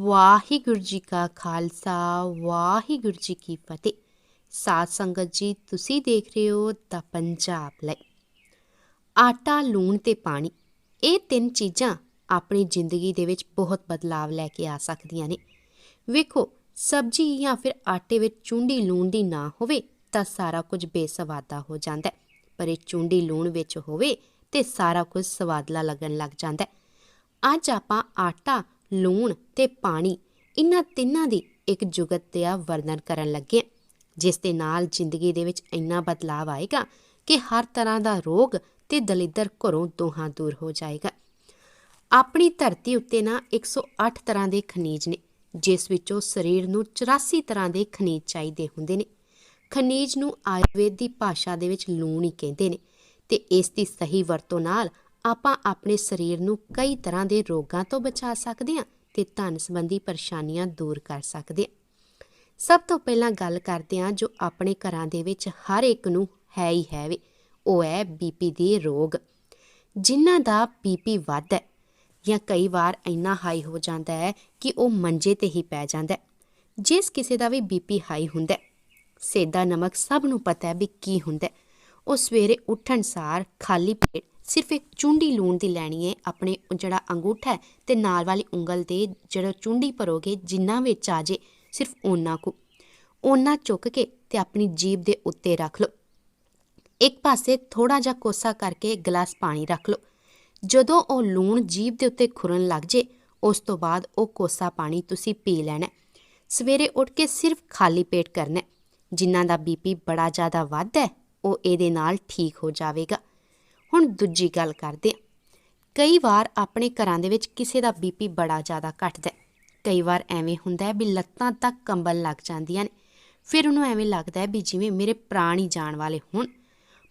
ਵਾਹਿਗੁਰੂ ਜੀ ਕਾ ਖਾਲਸਾ, ਵਾਹਿਗੁਰੂ ਜੀ ਕੀ ਫਤਿਹ। ਸਾਧ ਸੰਗਤ ਜੀ, ਤੁਸੀਂ ਦੇਖ ਰਹੇ ਹੋ ਤਾਂ ਪੰਜਾਬ ਲਈ ਆਟਾ, ਲੂਣ ਤੇ ਪਾਣੀ, ਇਹ ਤਿੰਨ ਚੀਜ਼ਾਂ ਆਪਣੀ ਜ਼ਿੰਦਗੀ ਦੇ ਵਿੱਚ ਬਹੁਤ ਬਦਲਾਵ ਲੈ ਕੇ ਆ ਸਕਦੀਆਂ ਨੇ। ਵੇਖੋ, ਸਬਜ਼ੀ ਜਾਂ ਫਿਰ ਆਟੇ ਵਿੱਚ ਚੁੰਡੀ ਲੂਣ ਦੀ ਨਾ ਹੋਵੇ ਤਾਂ ਸਾਰਾ ਕੁਝ ਬੇਸਵਾਦਾ ਹੋ ਜਾਂਦਾ ਪਰ ਇਹ ਚੁੰਡੀ ਲੂਣ ਵਿੱਚ ਹੋਵੇ ਤੇ ਸਾਰਾ ਕੁਝ ਸਵਾਦਲਾ ਲੱਗਣ ਲੱਗ ਜਾਂਦਾ ਅੱਜ ਆਪਾਂ ਆਟਾ ਲੂਣ ਤੇ ਪਾਣੀ ਇਹਨਾਂ ਤਿੰਨਾਂ ਦੀ ਇੱਕ ਜੁਗਤ ਦਾ ਵਰਣਨ ਕਰਨ ਲੱਗੇ ਜਿਸ ਦੇ ਨਾਲ ਜ਼ਿੰਦਗੀ ਦੇ ਵਿੱਚ ਇੰਨਾ ਬਦਲਾਅ ਆਏਗਾ ਕਿ ਹਰ ਤਰ੍ਹਾਂ ਦਾ ਰੋਗ ਤੇ ਦਲਿੱਦਰ ਘਰੋਂ ਦੋਹਾਂ ਦੂਰ ਹੋ ਜਾਏਗਾ। ਆਪਣੀ ਧਰਤੀ ਉੱਤੇ ਨਾ 108 ਤਰ੍ਹਾਂ ਦੇ ਖਣਿਜ ਨੇ, ਜਿਸ ਵਿੱਚੋਂ ਸਰੀਰ ਨੂੰ 84 ਤਰ੍ਹਾਂ ਦੇ ਖਣਿਜ ਚਾਹੀਦੇ ਹੁੰਦੇ ਨੇ। ਖਣਿਜ ਨੂੰ ਆਯੁਰਵੇਦ ਦੀ ਭਾਸ਼ਾ ਦੇ ਵਿੱਚ ਲੂਣ ਹੀ ਕਹਿੰਦੇ ਨੇ ਤੇ ਇਸ ਦੀ ਸਹੀ ਵਰਤੋਂ ਨਾਲ ਆਪਾਂ ਆਪਣੇ ਸਰੀਰ ਨੂੰ ਕਈ ਤਰ੍ਹਾਂ ਦੇ ਰੋਗਾਂ ਤੋਂ ਬਚਾ ਸਕਦੇ ਹਾਂ ਤੇ ਧਨ ਸੰਬੰਧੀ ਪਰੇਸ਼ਾਨੀਆਂ ਦੂਰ ਕਰ ਸਕਦੇ ਹਾਂ। ਸਭ ਤੋਂ ਪਹਿਲਾਂ ਗੱਲ ਕਰਦੇ ਹਾਂ ਜੋ ਆਪਣੇ ਘਰਾਂ ਦੇ ਵਿੱਚ ਹਰ ਇੱਕ ਨੂੰ ਹੈ ਹੀ ਹੈ ਵੇ, ਉਹ ਹੈ ਬੀਪੀ ਦੇ ਰੋਗ। ਜਿਨ੍ਹਾਂ ਦਾ ਬੀਪੀ ਵੱਧ ਹੈ ਜਾਂ ਕਈ ਵਾਰ ਇੰਨਾ ਹਾਈ ਹੋ ਜਾਂਦਾ ਹੈ ਕਿ ਉਹ ਮੰਜੇ ਤੇ ਹੀ ਪੈ ਜਾਂਦਾ ਹੈ। ਜਿਸ ਕਿਸੇ ਦਾ ਵੀ ਬੀਪੀ ਹਾਈ ਹੁੰਦਾ ਹੈ, ਸੇਦਾ ਨਮਕ ਸਭ ਨੂੰ ਪਤਾ ਹੈ ਵੀ ਕੀ ਹੁੰਦਾ ਹੈ। ਉਹ ਸਵੇਰੇ ਉੱਠਣ ਸਾਰ ਖਾਲੀ ਪੇਟ ਸਿਰਫ ਇੱਕ ਚੁੰਡੀ ਲੂਣ ਦੀ ਲੈਣੀ ਹੈ ਆਪਣੇ ਜਿਹੜਾ ਅੰਗੂਠਾ ਹੈ ਤੇ ਨਾਲ ਵਾਲੀ ਉਂਗਲ ਤੇ ਜਿਹੜਾ ਚੁੰਡੀ ਭਰੋਗੇ, ਜਿੰਨਾ ਵਿੱਚ ਆ ਜੇ, ਸਿਰਫ ਓਨਾ ਕੁ। ਓਨਾ ਚੁੱਕ ਕੇ ਤੇ ਆਪਣੀ ਜੀਭ ਦੇ ਉੱਤੇ ਰੱਖ ਲਓ। ਇੱਕ ਪਾਸੇ ਥੋੜਾ ਜਿਹਾ ਕੋਸਾ ਕਰਕੇ ਇੱਕ ਗਲਾਸ ਪਾਣੀ ਰੱਖ ਲਓ। ਜਦੋਂ ਉਹ ਲੂਣ ਜੀਭ ਦੇ ਉੱਤੇ ਖੁਰਨ ਲੱਗ ਜੇ, ਉਸ ਤੋਂ ਬਾਅਦ ਉਹ ਕੋਸਾ ਪਾਣੀ ਤੁਸੀਂ ਪੀ ਲੈਣਾ ਸਵੇਰੇ ਉੱਠ ਕੇ ਸਿਰਫ ਖਾਲੀ ਪੇਟ ਕਰਨਾ ਜਿਨ੍ਹਾਂ ਦਾ ਬੀਪੀ ਬੜਾ ਜ਼ਿਆਦਾ ਵੱਧ ਹੈ, ਉਹ ਇਹਦੇ ਨਾਲ ਠੀਕ ਹੋ ਜਾਵੇਗਾ। ਹੁਣ ਦੂਜੀ ਗੱਲ ਕਰਦੇ ਹਾਂ। ਕਈ ਵਾਰ ਆਪਣੇ ਘਰਾਂ ਦੇ ਵਿੱਚ ਕਿਸੇ ਦਾ ਬੀਪੀ ਬੜਾ ਜ਼ਿਆਦਾ ਘਟਦਾ ਕਈ ਵਾਰ ਐਵੇਂ ਹੁੰਦਾ ਹੈ ਵੀ ਲੱਤਾਂ ਤੱਕ ਕੰਬਲ ਲੱਗ ਜਾਂਦੀਆਂ ਨੇ। ਫਿਰ ਉਹਨੂੰ ਐਵੇਂ ਲੱਗਦਾ ਹੈ ਵੀ ਜਿਵੇਂ ਮੇਰੇ ਪ੍ਰਾਣ ਹੀ ਜਾਣ ਵਾਲੇ ਹੋਣ।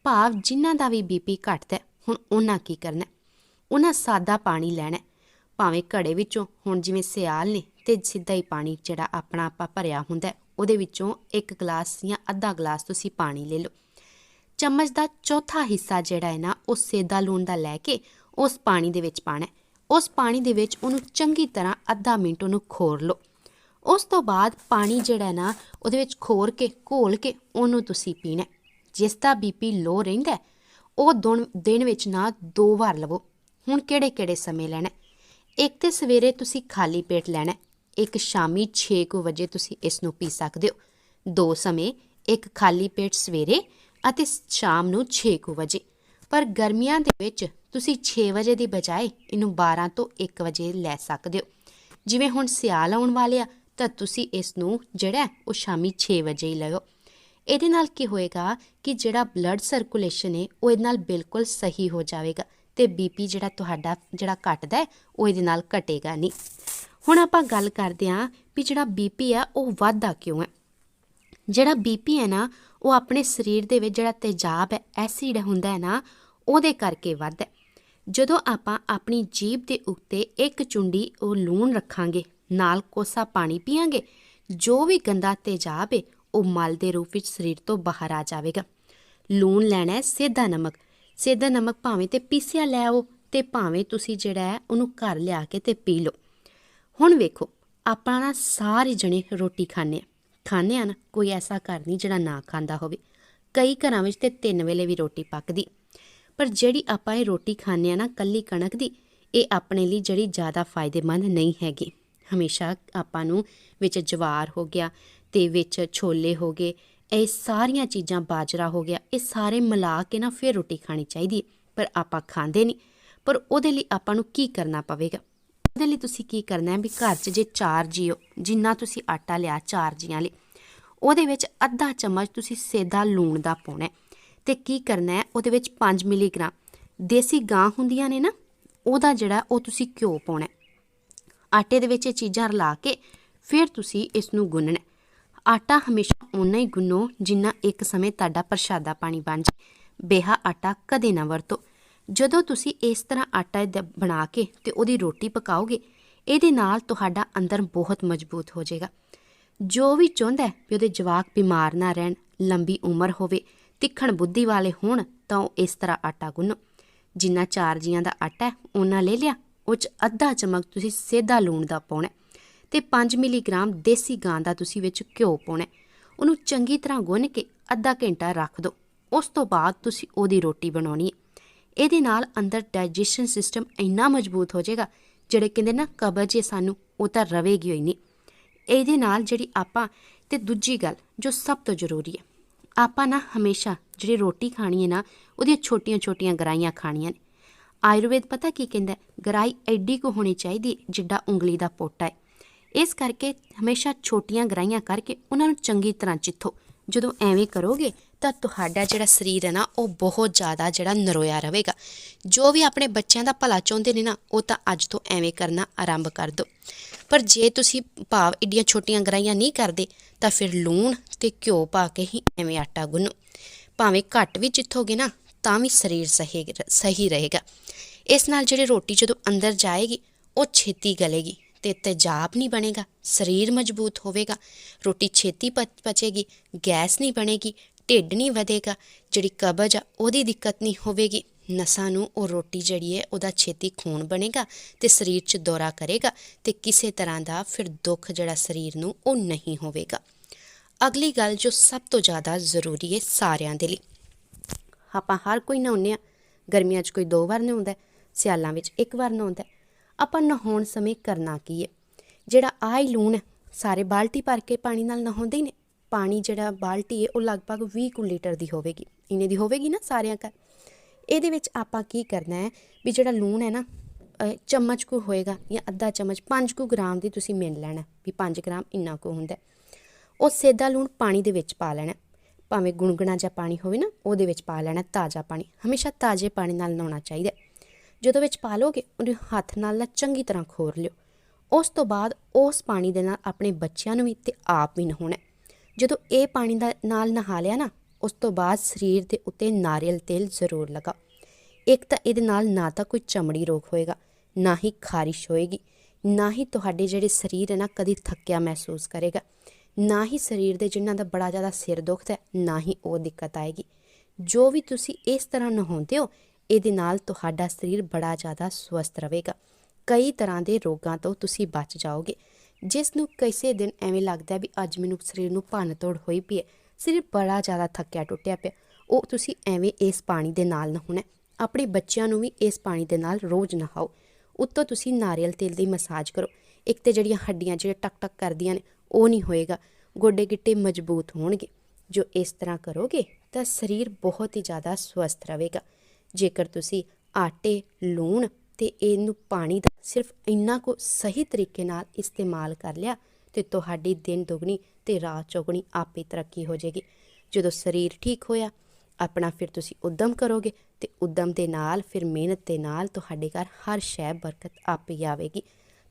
ਭਾਵ ਜਿਨ੍ਹਾਂ ਦਾ ਵੀ ਬੀਪੀ ਘਟਦਾ ਹੈ, ਹੁਣ ਉਹਨਾਂ ਕੀ ਕਰਨਾ ਉਹਨਾਂ ਸਾਦਾ ਪਾਣੀ ਲੈਣਾ ਭਾਵੇਂ ਘੜੇ ਵਿੱਚੋਂ ਹੁਣ ਜਿਵੇਂ ਸਿਆਲ ਨੇ ਤੇ ਸਿੱਧਾ ਹੀ ਪਾਣੀ ਜਿਹੜਾ ਆਪਣਾ ਆਪਾਂ ਭਰਿਆ ਹੁੰਦਾ ਉਹਦੇ ਵਿੱਚੋਂ ਇੱਕ ਗਲਾਸ ਜਾਂ ਅੱਧਾ ਗਲਾਸ ਤੁਸੀਂ ਪਾਣੀ ਲੈ ਲਓ। ਚਮਚ ਦਾ ਚੌਥਾ ਹਿੱਸਾ ਜਿਹੜਾ ਹੈ ਨਾ, ਉਹ ਸੇਦਾ ਲੂਣ ਦਾ ਲੈ ਕੇ ਉਸ ਪਾਣੀ ਦੇ ਵਿੱਚ ਪਾਣਾ ਉਸ ਪਾਣੀ ਦੇ ਵਿੱਚ ਉਹਨੂੰ ਚੰਗੀ ਤਰ੍ਹਾਂ ਅੱਧਾ ਮਿੰਟ ਉਹਨੂੰ ਖੋਰ ਲਓ। ਉਸ ਤੋਂ ਬਾਅਦ ਪਾਣੀ ਜਿਹੜਾ ਨਾ, ਉਹਦੇ ਵਿੱਚ ਖੋਰ ਕੇ, ਘੋਲ ਕੇ ਉਹਨੂੰ ਤੁਸੀਂ ਪੀਣਾ ਜਿਸ ਦਾ ਬੀਪੀ ਲੋ ਰਹਿੰਦਾ ਉਹ ਦੋਨ- ਦਿਨ ਵਿੱਚ ਨਾ ਦੋ ਵਾਰ ਲਵੋ। ਹੁਣ ਕਿਹੜੇ ਕਿਹੜੇ ਸਮੇਂ ਲੈਣਾ ਇੱਕ ਤੇ ਸਵੇਰੇ ਤੁਸੀਂ ਖਾਲੀ ਪੇਟ ਲੈਣਾ ਇੱਕ ਸ਼ਾਮੀ 6 ਕੁ ਵਜੇ ਤੁਸੀਂ ਇਸ ਨੂੰ ਪੀ ਸਕਦੇ ਹੋ। ਦੋ ਸਮੇਂ, ਇੱਕ ਖਾਲੀ ਪੇਟ ਸਵੇਰੇ ਅਤੇ ਸ਼ਾਮ ਨੂੰ 6 ਕੁ ਵਜੇ। ਪਰ ਗਰਮੀਆਂ ਦੇ ਵਿੱਚ ਤੁਸੀਂ 6 ਵਜੇ ਦੀ ਬਜਾਏ ਇਹਨੂੰ 12 ਤੋਂ 1 ਵਜੇ ਲੈ ਸਕਦੇ ਹੋ। ਜਿਵੇਂ ਹੁਣ ਸਿਆਲ ਆਉਣ ਵਾਲੇ ਆ, ਤਾਂ ਤੁਸੀਂ ਇਸ ਨੂੰ ਜਿਹੜਾ ਉਹ ਸ਼ਾਮੀ 6 ਵਜੇ ਹੀ ਲਓ। ਇਹਦੇ ਨਾਲ ਕੀ ਹੋਏਗਾ ਕਿ ਜਿਹੜਾ ਬਲੱਡ ਸਰਕੂਲੇਸ਼ਨ ਹੈ ਉਹ ਇਹਦੇ ਨਾਲ ਬਿਲਕੁਲ ਸਹੀ ਹੋ ਜਾਵੇਗਾ ਤੇ ਬੀਪੀ ਜਿਹੜਾ ਤੁਹਾਡਾ, ਜਿਹੜਾ ਘਟਦਾ ਉਹ ਇਹਦੇ ਨਾਲ ਘਟੇਗਾ ਨਹੀਂ। ਹੁਣ ਆਪਾਂ ਗੱਲ ਕਰਦੇ ਹਾਂ ਵੀ ਜਿਹੜਾ ਬੀਪੀ ਆ, ਉਹ ਵੱਧਦਾ ਕਿਉਂ ਹੈ। ਜਿਹੜਾ ਬੀਪੀ ਹੈ ਨਾ, ਉਹ ਆਪਣੇ ਸਰੀਰ ਦੇ ਵਿੱਚ ਜਿਹੜਾ ਤੇਜ਼ਾਬ ਹੈ ਐਸਿਡ ਹੁੰਦਾ ਹੈ ਨਾ, ਉਹਦੇ ਕਰਕੇ ਵੱਧਦਾ ਜਦੋਂ ਆਪਾਂ ਆਪਣੀ ਜੀਭ ਦੇ ਉੱਤੇ ਇੱਕ ਚੁੰਡੀ ਉਹ ਲੂਣ ਰੱਖਾਂਗੇ, ਨਾਲ ਕੋਸਾ ਪਾਣੀ ਪੀਾਂਗੇ ਜੋ ਵੀ ਗੰਦਾ ਤੇਜ਼ਾਬ ਹੈ ਉਹ ਮਲ ਦੇ ਰੂਪ ਵਿੱਚ ਸਰੀਰ ਤੋਂ ਬਾਹਰ ਆ ਜਾਵੇਗਾ। ਲੂਣ ਲੈਣਾ ਹੈ ਸੇਦਾ ਨਮਕ। ਸੇਧਾ ਨਮਕ ਭਾਵੇਂ ਤੇ ਪੀਸਿਆ ਲੈ ਆਓ ਤੇ ਭਾਵੇਂ ਤੁਸੀਂ ਜਿਹੜਾ ਹੈ ਉਹਨੂੰ ਘਰ ਲਿਆ ਕੇ ਤੇ ਪੀ ਲਓ। ਹੁਣ ਵੇਖੋ, ਆਪਾਂ ਨਾ ਸਾਰੇ ਜਣੇ ਰੋਟੀ ਖਾਂਦੇ ਆ ਖਾਂਦੇ ਆ ਨਾ, ਕੋਈ ਐਸਾ ਘਰ ਨਹੀਂ ਜਿਹੜਾ ਨਾ ਖਾਂਦਾ ਹੋਵੇ। ਕਈ ਘਰਾਂ ਵਿੱਚ ਤੇ ਤਿੰਨ ਵੇਲੇ ਵੀ ਰੋਟੀ ਪੱਕਦੀ। ਪਰ ਜਿਹੜੀ ਆਪਾਂ ਇਹ ਰੋਟੀ ਖਾਂਦੇ ਆ ਨਾ ਕੱਲੀ ਕਣਕ ਦੀ, ਇਹ ਆਪਣੇ ਲਈ ਜਿਹੜੀ ਜ਼ਿਆਦਾ ਫਾਇਦੇਮੰਦ ਨਹੀਂ ਹੈਗੀ। ਹਮੇਸ਼ਾ ਆਪਾਂ ਨੂੰ ਵਿੱਚ ਜਵਾਰ ਹੋ ਗਿਆ ਤੇ ਵਿੱਚ ਛੋਲੇ ਹੋ ਗਏ, ਇਹ ਸਾਰੀਆਂ ਚੀਜ਼ਾਂ ਬਾਜਰਾ ਹੋ ਗਿਆ, ਇਹ ਸਾਰੇ ਮਿਲਾ ਕੇ ਨਾ ਫਿਰ ਰੋਟੀ ਖਾਣੀ ਚਾਹੀਦੀ ਹੈ। ਪਰ ਆਪਾਂ ਖਾਂਦੇ ਨਹੀਂ। ਪਰ ਉਹਦੇ ਲਈ ਆਪਾਂ ਨੂੰ ਕੀ ਕਰਨਾ ਪਵੇਗਾ? ਉਹਦੇ ਲਈ ਤੁਸੀਂ ਕੀ ਕਰਨਾ ਹੈ ਵੀ ਘਰ 'ਚ ਜੇ ਚਾਰ ਜੀਓ, ਜਿੰਨਾ ਤੁਸੀਂ ਆਟਾ ਲਿਆ ਚਾਰ ਜੀਆਂ ਲਈ ਉਹਦੇ ਵਿੱਚ ਅੱਧਾ ਚਮਚ ਤੁਸੀਂ ਸੇਦਾ ਲੂਣ ਦਾ ਪਾਉਣਾ ਹੈ। ਤੇ ਕੀ ਕਰਨਾ ਹੈ, ਉਹਦੇ ਵਿੱਚ 5 ਮਿਲੀਗ੍ਰਾਮ ਦੇਸੀ ਗਾਂ ਹੁੰਦੀਆਂ ਨੇ ਨਾ, ਉਹਦਾ ਜਿਹੜਾ ਉਹ ਤੁਸੀਂ ਘਿਓ ਪਾਉਣਾ ਆਟੇ ਦੇ ਵਿੱਚ ਇਹ ਚੀਜ਼ਾਂ ਰਲਾ ਕੇ ਫਿਰ ਤੁਸੀਂ ਇਸ ਨੂੰ ਗੁੰਨਣਾ ਆਟਾ ਹਮੇਸ਼ਾ ਓਨਾ ਹੀ ਗੁੰਨੋ ਜਿੰਨਾ ਇੱਕ ਸਮੇਂ ਤੁਹਾਡਾ ਪ੍ਰਸ਼ਾਦਾ ਪਾਣੀ ਬਣ ਜਾਏ। ਬੇਹਾ ਆਟਾ ਕਦੇ ਨਾ ਵਰਤੋ। ਜਦੋਂ ਤੁਸੀਂ ਇਸ ਤਰ੍ਹਾਂ ਆਟਾ ਬਣਾ ਕੇ ਤੇ ਉਹਦੀ ਰੋਟੀ ਪਕਾਓਗੇ, ਇਹਦੇ ਨਾਲ ਤੁਹਾਡਾ ਅੰਦਰ ਬਹੁਤ ਮਜ਼ਬੂਤ ਹੋ ਜਾਏਗਾ। ਜੋ ਵੀ ਚਾਹੁੰਦਾ ਵੀ ਉਹਦੇ ਜਵਾਕ ਬਿਮਾਰ ਨਾ ਰਹਿਣ, ਲੰਬੀ ਉਮਰ ਹੋਵੇ, ਤਿੱਖਣ ਬੁੱਧੀ ਵਾਲੇ ਹੋਣ, ਤਾਂ ਉਹ ਇਸ ਤਰ੍ਹਾਂ ਆਟਾ ਗੁੰਨੋ। ਜਿੰਨਾ ਚਾਰ ਜੀਆਂ ਦਾ ਆਟਾ ਹੈ, ਉਹਨਾਂ ਲੈ ਲਿਆ। ਉਹ ਚ ਅੱਧਾ ਚਮਚ ਤੁਸੀਂ ਸੇਧਾ ਲੂਣ ਦਾ ਪਾਉਣਾ ਹੈ ਤੇ 5 ਮਿਲੀਗ੍ਰਾਮ ਦੇਸੀ ਗਾਂ ਦਾ ਤੁਸੀਂ ਵਿੱਚ ਘਿਓ ਪਾਉਣਾ ਉਹਨੂੰ ਚੰਗੀ ਤਰ੍ਹਾਂ ਗੁੰਨ ਕੇ ਅੱਧਾ ਘੰਟਾ ਰੱਖ ਦਿਓ ਉਸ ਤੋਂ ਬਾਅਦ ਤੁਸੀਂ ਉਹਦੀ ਰੋਟੀ ਬਣਾਉਣੀ ਹੈ। ਇਹਦੇ ਨਾਲ ਅੰਦਰ ਡਾਈਜੈਸ਼ਨ ਸਿਸਟਮ ਇੰਨਾ ਮਜ਼ਬੂਤ ਹੋ ਜਾਏਗਾ, ਜਿਹੜੇ ਕਹਿੰਦੇ ਨਾ ਕਬਜ਼ ਹੈ ਸਾਨੂੰ, ਉਹ ਤਾਂ ਰਵੇਗੀ ਹੋਈ ਨਹੀਂ। ਇਹਦੇ ਨਾਲ ਜਿਹੜੀ ਆਪਾਂ ਤੇ ਦੂਜੀ ਗੱਲ ਜੋ ਸਭ ਤੋਂ ਜ਼ਰੂਰੀ ਹੈ, ਆਪਾਂ ਨਾ ਹਮੇਸ਼ਾ ਜਿਹੜੀ ਰੋਟੀ ਖਾਣੀ ਹੈ ਨਾ, ਉਹਦੀਆਂ ਛੋਟੀਆਂ-ਛੋਟੀਆਂ ਗਰਾਈਆਂ ਖਾਣੀਆਂ ਨੇ। ਆਯੁਰਵੇਦ ਪਤਾ ਕੀ ਕਹਿੰਦਾ ਗਰਾਈ ਐਡੀ ਕੁ ਹੋਣੀ ਚਾਹੀਦੀ ਜਿੱਡਾ ਉਂਗਲੀ ਦਾ ਪੋਟਾ ਹੈ। ਇਸ ਕਰਕੇ ਹਮੇਸ਼ਾ ਛੋਟੀਆਂ ਗਰਾਈਆਂ ਕਰਕੇ ਉਹਨਾਂ ਨੂੰ ਚੰਗੀ ਤਰ੍ਹਾਂ ਚਿੱਥੋ। ਜਦੋਂ ਐਵੇਂ ਕਰੋਗੇ ਤਾਂ ਤੁਹਾਡਾ ਜਿਹੜਾ ਸਰੀਰ ਹੈ ਨਾ, ਉਹ ਬਹੁਤ ਜ਼ਿਆਦਾ ਜਿਹੜਾ ਨਰੋਇਆ ਰਹੇਗਾ। ਜੋ ਵੀ ਆਪਣੇ ਬੱਚਿਆਂ ਦਾ ਭਲਾ ਚਾਹੁੰਦੇ ਨੇ ਨਾ, ਉਹ ਤਾਂ ਅੱਜ ਤੋਂ ਐਵੇਂ ਕਰਨਾ ਆਰੰਭ ਕਰ ਦਿਓ ਪਰ ਜੇ ਤੁਸੀਂ ਭਾਵ ਏਡੀਆਂ ਛੋਟੀਆਂ ਗਰਾਈਆਂ ਨਹੀਂ ਕਰਦੇ, ਤਾਂ ਫਿਰ ਲੂਣ ਤੇ ਘਿਓ ਪਾ ਕੇ ਹੀ ਐਵੇਂ ਆਟਾ ਗੁੰਨੋ। ਭਾਵੇਂ ਘੱਟ ਵੀ ਚਿੱਥੋਗੇ ਨਾ, ਤਾਂ ਵੀ ਸਰੀਰ ਸਹੀ ਸਹੀ ਰਹੇਗਾ। ਇਸ ਨਾਲ ਜਿਹੜੀ ਰੋਟੀ ਜਦੋਂ ਅੰਦਰ ਜਾਏਗੀ, ਉਹ ਛੇਤੀ ਗਲੇਗੀ। ਤੇ ਤੇਜ਼ਾਬ ਨਹੀਂ ਬਣੇਗਾ, ਸਰੀਰ ਮਜ਼ਬੂਤ ਹੋਵੇਗਾ, ਰੋਟੀ ਛੇਤੀ ਪਚ- ਪਚੇਗੀ, ਗੈਸ ਨਹੀਂ ਬਣੇਗੀ, ਢਿੱਡ ਨਹੀਂ ਵਧੇਗਾ, ਜਿਹੜੀ ਕਬਜ਼ ਆ ਉਹਦੀ ਦਿੱਕਤ ਨਹੀਂ ਹੋਵੇਗੀ, ਨਸਾਂ ਨੂੰ ਉਹ ਰੋਟੀ ਜਿਹੜੀ ਹੈ ਉਹਦਾ ਛੇਤੀ ਖੂਨ ਬਣੇਗਾ ਤੇ ਸਰੀਰ 'ਚ ਦੌਰਾ ਕਰੇਗਾ ਤੇ ਕਿਸੇ ਤਰ੍ਹਾਂ ਦਾ ਫਿਰ ਦੁੱਖ ਜਿਹੜਾ ਸਰੀਰ ਨੂੰ ਉਹ ਨਹੀਂ ਹੋਵੇਗਾ। ਅਗਲੀ ਗੱਲ ਜੋ ਸਭ ਤੋਂ ਜ਼ਿਆਦਾ ਜ਼ਰੂਰੀ ਹੈ ਸਾਰਿਆਂ ਦੇ ਲਈ। ਆਪਾਂ ਹਰ ਕੋਈ ਨਹਾਉਂਦੇ ਆ ਗਰਮੀਆਂ 'ਚ ਕੋਈ ਦੋ ਵਾਰ ਨਹਾਉਂਦਾ ਸਿਆਲਾਂ ਵਿੱਚ ਇੱਕ ਵਾਰ ਨਹਾਉਂਦਾ ਆਪਾਂ ਨਹਾਉਣ ਸਮੇਂ ਕਰਨਾ ਕੀ ਹੈ? ਜਿਹੜਾ ਆਹ ਲੂਣ ਹੈ, ਸਾਰੇ ਬਾਲਟੀ ਭਰ ਕੇ ਪਾਣੀ ਨਾਲ ਨਹਾਉਂਦੇ ਹੀ ਨੇ। ਪਾਣੀ ਜਿਹੜਾ ਬਾਲਟੀ ਹੈ, ਉਹ ਲਗਭਗ 20 ਕੁ ਲੀਟਰ ਦੀ ਹੋਵੇਗੀ। ਇੰਨੇ ਦੀ ਹੋਵੇਗੀ ਨਾ ਸਾਰਿਆਂ ਘਰ। ਇਹਦੇ ਵਿੱਚ ਆਪਾਂ ਕੀ ਕਰਨਾ ਹੈ ਵੀ ਜਿਹੜਾ ਲੂਣ ਹੈ ਨਾ ਚਮਚ ਕੁ ਹੋਏਗਾ ਜਾਂ ਅੱਧਾ ਚਮਚ 5 ਕੁ ਗ੍ਰਾਮ ਦੀ ਤੁਸੀਂ ਮਿਣ ਲੈਣਾ ਵੀ 5 ਗ੍ਰਾਮ ਇੰਨਾ ਕੁ ਹੁੰਦਾ ਉਹ ਸੇਦਾ ਲੂਣ ਪਾਣੀ ਦੇ ਵਿੱਚ ਪਾ ਲੈਣਾ ਭਾਵੇਂ ਗੁਣਗੁਣਾ ਜਿਹਾ ਪਾਣੀ ਹੋਵੇ ਨਾ, ਉਹਦੇ ਵਿੱਚ ਪਾ ਲੈਣਾ ਤਾਜ਼ਾ ਪਾਣੀ। ਹਮੇਸ਼ਾ ਤਾਜ਼ੇ ਪਾਣੀ ਨਾਲ ਨਹਾਉਣਾ ਚਾਹੀਦਾ ਜਦੋਂ ਵਿੱਚ ਪਾ ਲੋਗੇ, ਉਹਨੂੰ ਹੱਥ ਨਾਲ ਨਾ ਚੰਗੀ ਤਰ੍ਹਾਂ ਖੋਰ ਲਿਓ। ਉਸ ਤੋਂ ਬਾਅਦ ਉਸ ਪਾਣੀ ਦੇ ਨਾਲ ਆਪਣੇ ਬੱਚਿਆਂ ਨੂੰ ਵੀ ਤੇ ਆਪ ਵੀ ਨਹਾਉਣਾ ਜਦੋਂ ਇਹ ਪਾਣੀ ਦਾ ਨਾਲ ਨਹਾ ਲਿਆ ਨਾ, ਉਸ ਤੋਂ ਬਾਅਦ ਸਰੀਰ ਦੇ ਉੱਤੇ ਨਾਰੀਅਲ ਤੇਲ ਜ਼ਰੂਰ ਲਗਾਓ। ਇੱਕ ਤਾਂ ਇਹਦੇ ਨਾਲ ਨਾ ਤਾਂ ਕੋਈ ਚਮੜੀ ਰੋਗ ਹੋਏਗਾ, ਨਾ ਹੀ ਖਾਰਿਸ਼ ਹੋਏਗੀ, ਨਾ ਹੀ ਤੁਹਾਡੇ ਜਿਹੜੇ ਸਰੀਰ ਹੈ ਨਾ ਕਦੀ ਥੱਕਿਆ ਮਹਿਸੂਸ ਕਰੇਗਾ, ਨਾ ਹੀ ਸਰੀਰ ਦੇ ਜਿਨ੍ਹਾਂ ਦਾ ਬੜਾ ਜ਼ਿਆਦਾ ਸਿਰ ਦੁਖਦਾ ਹੈ, ਨਾ ਹੀ ਉਹ ਦਿੱਕਤ ਆਏਗੀ। ਜੋ ਵੀ ਤੁਸੀਂ ਇਸ ਤਰ੍ਹਾਂ ਨਹਾਉਂਦੇ ਹੋ ਇਹਦੇ ਨਾਲ ਤੁਹਾਡਾ ਸਰੀਰ ਬੜਾ ਜ਼ਿਆਦਾ ਸਵਸਥ ਰਹੇਗਾ। ਕਈ ਤਰ੍ਹਾਂ ਦੇ ਰੋਗਾਂ ਤੋਂ ਤੁਸੀਂ ਬਚ ਜਾਓਗੇ। ਜਿਸ ਨੂੰ ਕਿਸੇ ਦਿਨ ਐਵੇਂ ਲੱਗਦਾ ਵੀ ਅੱਜ ਮੈਨੂੰ ਸਰੀਰ ਨੂੰ ਭੰਨ ਤੋੜ ਹੋਈ ਪਈ ਹੈ। ਸਰੀਰ ਬੜਾ ਜ਼ਿਆਦਾ ਥੱਕਿਆ ਟੁੱਟਿਆ ਪਿਆ। ਉਹ ਤੁਸੀਂ ਐਵੇਂ ਇਸ ਪਾਣੀ ਦੇ ਨਾਲ ਨਹਾਉਣਾ ਆਪਣੇ ਬੱਚਿਆਂ ਨੂੰ ਵੀ ਇਸ ਪਾਣੀ ਦੇ ਨਾਲ ਰੋਜ਼ ਨਹਾਓ। ਉੱਤੋਂ ਤੁਸੀਂ ਨਾਰੀਅਲ ਤੇਲ ਦੀ ਮਸਾਜ ਕਰੋ। ਇੱਕ ਤੇ ਜਿਹੜੀਆਂ ਹੱਡੀਆਂ ਜਿਹੜੇ ਟਕ ਟਕ ਕਰਦੀਆਂ ਨੇ, ਉਹ ਨਹੀਂ ਹੋਏਗਾ। ਗੋਡੇ ਗਿੱਟੇ ਮਜ਼ਬੂਤ ਹੋਣਗੇ। ਜੋ ਇਸ ਤਰ੍ਹਾਂ ਕਰੋਗੇ ਤਾਂ ਸਰੀਰ ਬਹੁਤ ਹੀ ਜ਼ਿਆਦਾ ਸਵਸਥ ਰਹੇਗਾ। ਜੇਕਰ ਤੁਸੀਂ ਆਟੇ, ਲੂਣ ਤੇ ਇਹਨੂੰ ਪਾਣੀ ਦਾ ਸਿਰਫ ਇੰਨਾ ਕੁ ਸਹੀ ਤਰੀਕੇ ਨਾਲ ਇਸਤੇਮਾਲ ਕਰ ਲਿਆ, ਤੇ ਤੁਹਾਡੀ ਦਿਨ ਦੁਗਣੀ ਤੇ ਰਾਤ ਚੌਗਣੀ ਆਪੇ ਤਰੱਕੀ ਹੋ ਜਾਏਗੀ। ਜਦੋਂ ਸਰੀਰ ਠੀਕ ਹੋਇਆ, ਆਪਣਾ ਫਿਰ ਤੁਸੀਂ ਉਦਮ ਕਰੋਗੇ ਤੇ ਉਦਮ ਦੇ ਨਾਲ, ਫਿਰ ਮਿਹਨਤ ਦੇ ਨਾਲ ਤੁਹਾਡੇ ਘਰ ਹਰ ਸ਼ੈ ਬਰਕਤ ਆਪੇ ਆਵੇਗੀ।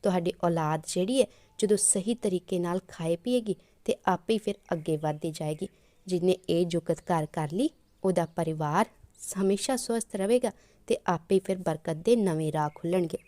ਤੁਹਾਡੀ ਔਲਾਦ ਜਿਹੜੀ ਹੈ, ਜਦੋਂ ਸਹੀ ਤਰੀਕੇ ਨਾਲ ਖਾਏ ਪੀਏਗੀ ਤੇ ਆਪੇ ਫਿਰ ਅੱਗੇ ਵੱਧਦੀ ਜਾਏਗੀ। ਜਿਹਨੇ ਇਹ ਜੁਗਤ ਘਰ ਕਰ ਲਈ, ਉਹਦਾ ਪਰਿਵਾਰ ਹਮੇਸ਼ਾ ਸਵਸਥ ਰਹੇਗਾ ਤੇ ਆਪੇ ਫਿਰ ਬਰਕਤ ਦੇ ਨਵੇਂ ਰਾਹ ਖੁੱਲਣਗੇ।